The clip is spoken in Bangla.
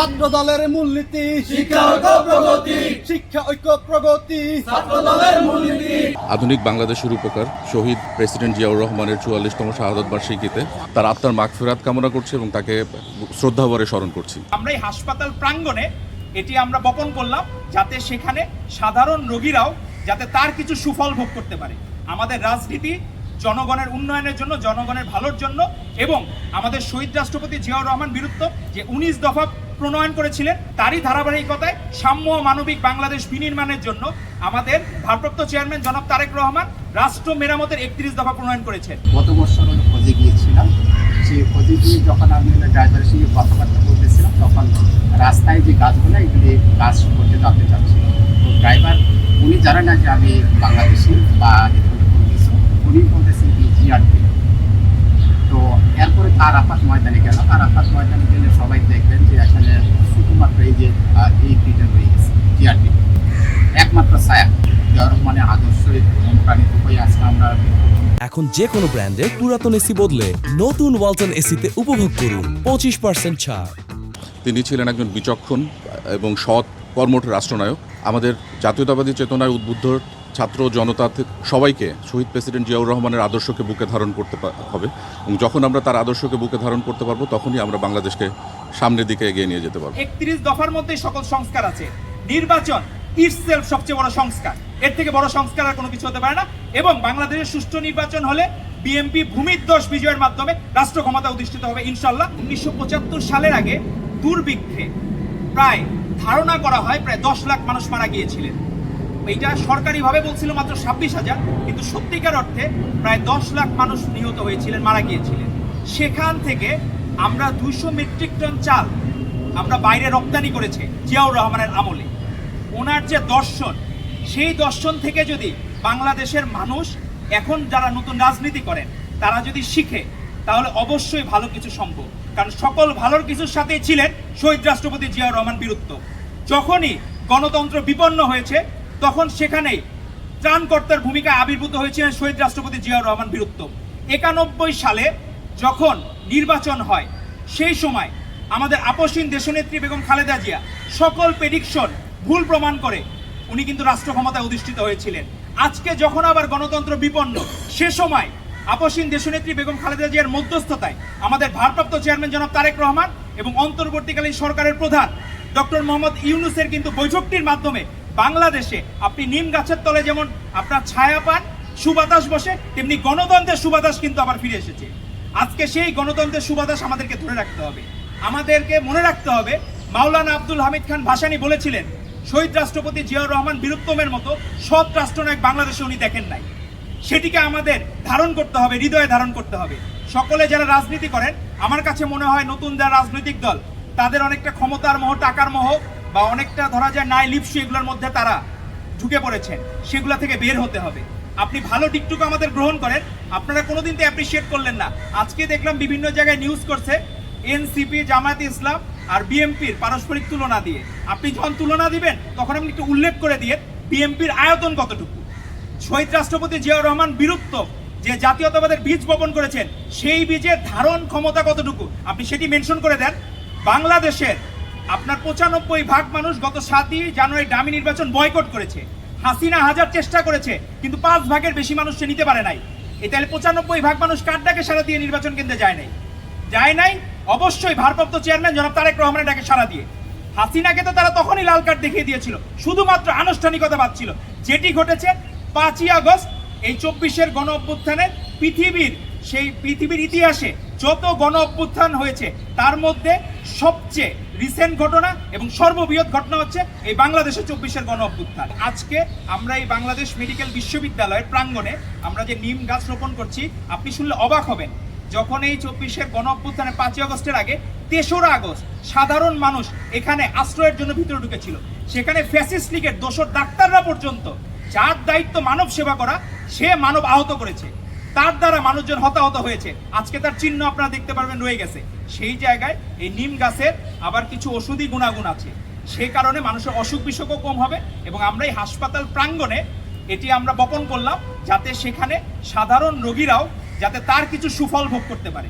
ছাত্র দলের মূলনীতি। শিক্ষা ঐক্য প্রগতি। শিক্ষা ঐক্য প্রগতি। ছাত্র দলের মূলনীতি। আধুনিক বাংলাদেশের উপকার শহীদ প্রেসিডেন্ট জিয়াউর রহমানের চুয়াল্লিশতম শাহাদত বার্ষিকীতে তার আত্মার মাগফিরাত কামনা করছি এবং তাকে শ্রদ্ধাভরে স্মরণ করছি। আমরা এই হাসপাতাল প্রাঙ্গণে এটি আমরা বপন করলাম যাতে সেখানে সাধারণ রোগীরাও যাতে তার কিছু সুফল ভোগ করতে পারে। আমাদের রাজনীতি জনগণের উন্নয়নের জন্য জনগণের ভালোর জন্য এবং আমাদের শহীদ রাষ্ট্রপতি জিয়াউর রহমান বিরুদ্ধ যে উনিশ দফা প্রণয়ন করেছিলেন তারই ধারাবাহিকতায় সাম্য মানবিক বাংলাদেশ বিনির্মাণের জন্য আমাদের ভারপ্রাপ্ত চেয়ারম্যান জনাব তারেক রহমান রাষ্ট্র মেরামতের একত্রিশ দফা প্রণয়ন করেছেন। গত বছর হলো খোঁজে গিয়েছিলাম। সেই খোঁজে গিয়ে যখন আমি ড্রাইভারের সঙ্গে কথাবার্তা বলতেছিলাম, তখন রাস্তায় যে গাছগুলো, এগুলি গাছ করতে জানতে চাচ্ছিল। তো ড্রাইভার, উনি জানেন না যে আমি বাংলাদেশি বা উনি বলতেছেন কি জিআরপি এরপরে তার আপাত ময়দানে গেল? তার আপাত ময়দানে গেলে সবাই দেখবেন যে এখানে শুধুমাত্র এই যে এই দুইটা রয়ে গেছে জিআরপি একমাত্র ছায়া। যার মানে আদর্শই অনুপ্রাণিত হয়ে আজকে আমরা এখন যে কোনো ব্র্যান্ডের পুরাতন এসি বদলে নতুন ওয়ালটন এসিতে উপভোগ করুন পঁচিশ পার্সেন্ট ছাড়। তিনি ছিলেন একজন বিচক্ষণ এবং সৎ কর্মঠ রাষ্ট্রনায়ক। আমাদের জাতীয়তাবাদী চেতনায় উদ্বুদ্ধ ছাত্র জনতা সবাইকে শহীদ প্রেসিডেন্ট জিয়াউর রহমানের আদর্শকে বুকে ধারণ করতে হবে। এবং যখন আমরা তার আদর্শকে বুকে ধারণ করতে পারব, তখনই আমরা বাংলাদেশকে সামনের দিকে এগিয়ে নিয়ে যেতে পারব। একত্রিশ দফার মধ্যে সকল সংস্কার আছে। নির্বাচন ইটসেলফ সবচেয়ে বড় সংস্কার। এর থেকে বড় সংস্কার আর কোনো কিছু হতে পারে না। এবং বাংলাদেশের সুষ্ঠু নির্বাচন হলে বিএনপি ভূমিধ্বস বিজয়ের মাধ্যমে রাষ্ট্র ক্ষমতা অধিষ্ঠিত হবে ইনশাল্লাহ উনিশশো পঁচাত্তর সালের আগে দুর্ভিক্ষে প্রায় ধারণা করা হয়, প্রায় দশ লাখ মানুষ মারা গিয়েছিলেন। এইটা সরকারিভাবে বলছিল মাত্র ছাব্বিশ হাজার, কিন্তু সত্যিকার অর্থে প্রায় দশ লাখ মানুষ নিহত হয়েছিলেন, মারা গিয়েছিলেন। সেখান থেকে আমরা দুইশো মেট্রিক টন চাল আমরা বাইরে রপ্তানি করেছে জিয়াউর রহমানের আমলে। ওনার যে দর্শন, সেই দর্শন থেকে যদি বাংলাদেশের মানুষ এখন যারা নতুন রাজনীতি করেন, তারা যদি শিখে, তাহলে অবশ্যই ভালো কিছু সম্ভব। কারণ সকল ভালোর কিছুর সাথেই ছিলেন শহীদ রাষ্ট্রপতি জিয়াউর রহমান বীরত্ব। যখনই গণতন্ত্র বিপন্ন হয়েছে তখন সেখানেই ত্রাণকর্তার ভূমিকা আবির্ভূত হয়েছিলেন শহীদ রাষ্ট্রপতি জিয়াউর রহমান বীরত্ব। একানব্বই সালে যখন নির্বাচন হয়, সেই সময় আমাদের আপসীন দেশনেত্রী বেগম খালেদা জিয়া সকল প্রেডিকশন ভুল প্রমাণ করে উনি কিন্তু রাষ্ট্র ক্ষমতায় অধিষ্ঠিত হয়েছিলেন। আজকে যখন আবার গণতন্ত্র বিপন্ন, সে সময় আপসীন দেশনেত্রী বেগম খালেদা জিয়ার মধ্যস্থতায় আমাদের ভারপ্রাপ্ত চেয়ারম্যান জনাব তারেক রহমান এবং অন্তর্বর্তীকালীন সরকারের প্রধান ডক্টর মোহাম্মদ ইউনুসের কিন্তু বৈঠকটির মাধ্যমে বাংলাদেশে আপনি নিম গাছের তলে যেমন আপনার ছায়া পান, সুবাতাস বসে, তেমনি গণতন্ত্রের সুবাতাস কিন্তু আবার ফিরে এসেছে। আজকে সেই গণতন্ত্রের সুবাতাস আমাদেরকে ধরে রাখতে হবে। আমাদেরকে মনে রাখতে হবে, মাওলানা আব্দুল হামিদ খান ভাসানি বলেছিলেন, শহীদ রাষ্ট্রপতি জিয়াউর রহমান বীরুত্তমের মতো সৎ রাষ্ট্রনায়ক বাংলাদেশে উনি দেখেন নাই। সেটিকে আমাদের ধারণ করতে হবে, হৃদয়ে ধারণ করতে হবে। সকলে যারা রাজনীতি করেন, আমার কাছে মনে হয় নতুন যারা রাজনৈতিক দল, তাদের অনেকটা ক্ষমতার মোহ, টাকার মোহ বা অনেকটা ধরা যায় নাই লিপসু এগুলোর মধ্যে তারা ঢুকে পড়েছেন, সেগুলো থেকে বের হতে হবে। আপনি ভালো দিকটুকু আমাদের গ্রহণ করেন, আপনারা কোনোদিন তো অ্যাপ্রিসিয়েট করলেন না। আজকে দেখলাম বিভিন্ন জায়গায় নিউজ করছে এনসিপি জামায়াত ইসলাম আর বিএমপির পারস্পরিক তুলনা দিয়ে। আপনি যখন তুলনা দিবেন, তখন আপনি একটু উল্লেখ করে দিয়ে বিএমপির আয়তন কতটুকু? শহীদ রাষ্ট্রপতি জিয়াউর রহমান বীরত্ব যে জাতীয়তাবাদের বীজ বপন করেছেন, সেই বীজের ধারণ ক্ষমতা কতটুকু? আপনি সেটি মেনশন করে দেন। বাংলাদেশের আপনার পঁচানব্বই ভাগ মানুষ গত সাতই জানুয়ারি ডামি নির্বাচন বয়কট করেছে। হাসিনা হাজার চেষ্টা করেছে, কিন্তু পাঁচ ভাগের বেশি মানুষ সে নিতে পারে নাই। এ তাহলে পঁচানব্বই ভাগ মানুষ কার ডাকে সারা দিয়ে নির্বাচন কেন্দ্রে যায় নাই? যায় নাই? অবশ্যই ভারপ্রাপ্ত চেয়ারম্যান জনাব তারেক রহমানের ডাকে সারা দিয়ে। হাসিনাকে তো তারা তখনই লাল কার্ড দেখিয়ে দিয়েছিল, শুধুমাত্র আনুষ্ঠানিকতা পাচ্ছিল যেটি ঘটেছে পাঁচই আগস্ট, এই চব্বিশের গণ অভ্যুত্থানে পৃথিবীর, সেই পৃথিবীর ইতিহাসে যত গণ অভ্যুত্থান হয়েছে, তার মধ্যে সবচেয়ে রিসেন্ট ঘটনা এবং সর্ববৃহৎ ঘটনা হচ্ছে এই বাংলাদেশের চব্বিশের গণ অভ্যুত্থান। আজকে আমরা এই বাংলাদেশ মেডিকেল বিশ্ববিদ্যালয়ের প্রাঙ্গণে আমরা যে নিম গাছ রোপণ করছি, আপনি শুনলে অবাক হবেন। যখন এই চব্বিশের গণ অভ্যুত্থানে পাঁচই আগস্টের আগে তেসরা আগস্ট সাধারণ মানুষ এখানে আশ্রয়ের জন্য ভিতরে ঢুকেছিল, সেখানে ফ্যাসিস্ট লীগের দোসর ডাক্তাররা পর্যন্ত, যার দায়িত্ব মানব সেবা করা, সে মানব আহত করেছে। তার দ্বারা মানুষজন হতাহত হয়েছে। আজকে তার চিহ্ন আপনারা দেখতে পারবেন, রয়ে গেছে। সেই জায়গায় এই নিম গাছের আবার কিছু ওষুধি গুণাগুণ আছে। সে কারণে মানুষের অসুখ বিসুখও কম হবে এবং আমরা এই হাসপাতাল প্রাঙ্গণে এটি আমরা বপন করলাম যাতে সেখানে সাধারণ রোগীরাও যাতে তার কিছু সুফল ভোগ করতে পারে।